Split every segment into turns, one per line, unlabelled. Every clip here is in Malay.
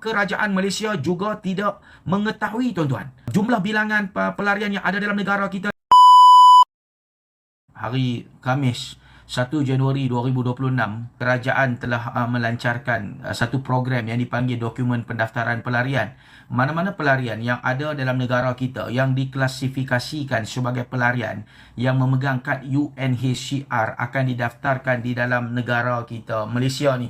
kerajaan Malaysia juga tidak mengetahui tuan-tuan. Jumlah bilangan pe- pelarian yang ada dalam negara kita hari Khamis 1 Januari 2026 kerajaan telah uh, melancarkan uh, satu program yang dipanggil dokumen pendaftaran pelarian mana-mana pelarian yang ada dalam negara kita yang diklasifikasikan sebagai pelarian yang memegang kad UNHCR akan didaftarkan di dalam negara kita Malaysia ni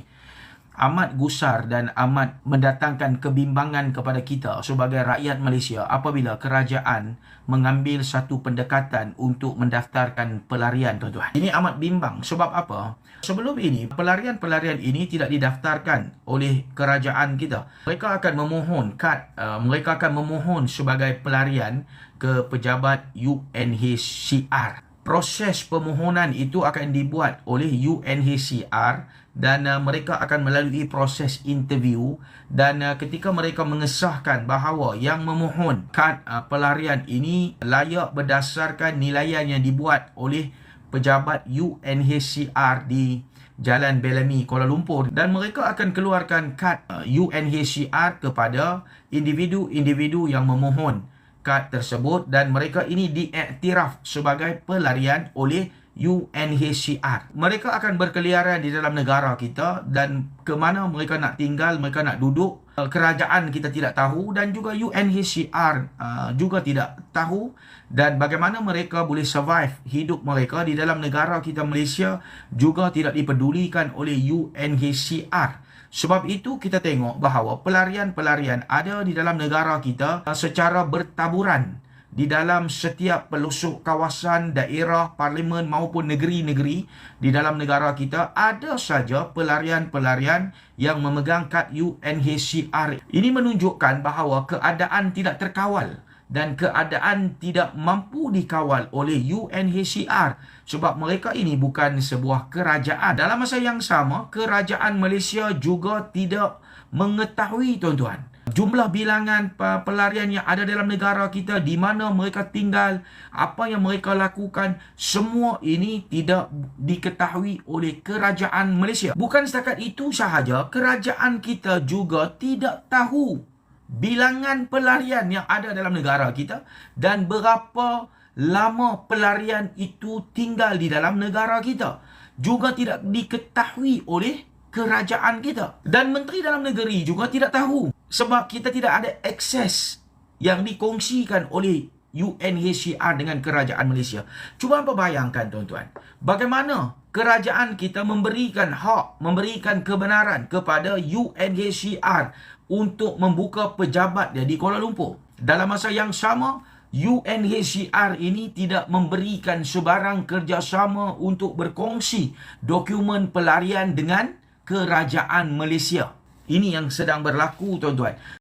amat gusar dan amat mendatangkan kebimbangan kepada kita sebagai rakyat Malaysia apabila kerajaan mengambil satu pendekatan untuk mendaftarkan pelarian tuan-tuan. Ini amat bimbang sebab apa? Sebelum ini pelarian-pelarian ini tidak didaftarkan oleh kerajaan kita. Mereka akan memohon kad uh, mereka akan memohon sebagai pelarian ke pejabat UNHCR proses permohonan itu akan dibuat oleh UNHCR dan uh, mereka akan melalui proses interview dan uh, ketika mereka mengesahkan bahawa yang memohon kad uh, pelarian ini layak berdasarkan nilaian yang dibuat oleh pejabat UNHCR di Jalan Bellamy Kuala Lumpur. Dan mereka akan keluarkan kad uh, UNHCR kepada individu-individu yang memohon kad tersebut dan mereka ini diiktiraf sebagai pelarian oleh UNHCR. Mereka akan berkeliaran di dalam negara kita dan ke mana mereka nak tinggal, mereka nak duduk, uh, kerajaan kita tidak tahu dan juga UNHCR uh, juga tidak tahu dan bagaimana mereka boleh survive hidup mereka di dalam negara kita Malaysia juga tidak dipedulikan oleh UNHCR. Sebab itu kita tengok bahawa pelarian-pelarian ada di dalam negara kita uh, secara bertaburan di dalam setiap pelosok kawasan, daerah, parlimen maupun negeri-negeri di dalam negara kita ada saja pelarian-pelarian yang memegang kad UNHCR. Ini menunjukkan bahawa keadaan tidak terkawal dan keadaan tidak mampu dikawal oleh UNHCR sebab mereka ini bukan sebuah kerajaan. Dalam masa yang sama, kerajaan Malaysia juga tidak mengetahui tuan-tuan jumlah bilangan pelarian yang ada dalam negara kita di mana mereka tinggal, apa yang mereka lakukan, semua ini tidak diketahui oleh kerajaan Malaysia. Bukan setakat itu sahaja, kerajaan kita juga tidak tahu bilangan pelarian yang ada dalam negara kita dan berapa lama pelarian itu tinggal di dalam negara kita juga tidak diketahui oleh kerajaan kita. Dan menteri dalam negeri juga tidak tahu sebab kita tidak ada akses yang dikongsikan oleh UNHCR dengan kerajaan Malaysia. Cuba apa bayangkan tuan-tuan, bagaimana kerajaan kita memberikan hak, memberikan kebenaran kepada UNHCR untuk membuka pejabat dia di Kuala Lumpur. Dalam masa yang sama, UNHCR ini tidak memberikan sebarang kerjasama untuk berkongsi dokumen pelarian dengan kerajaan Malaysia. Ini yang sedang berlaku tuan-tuan.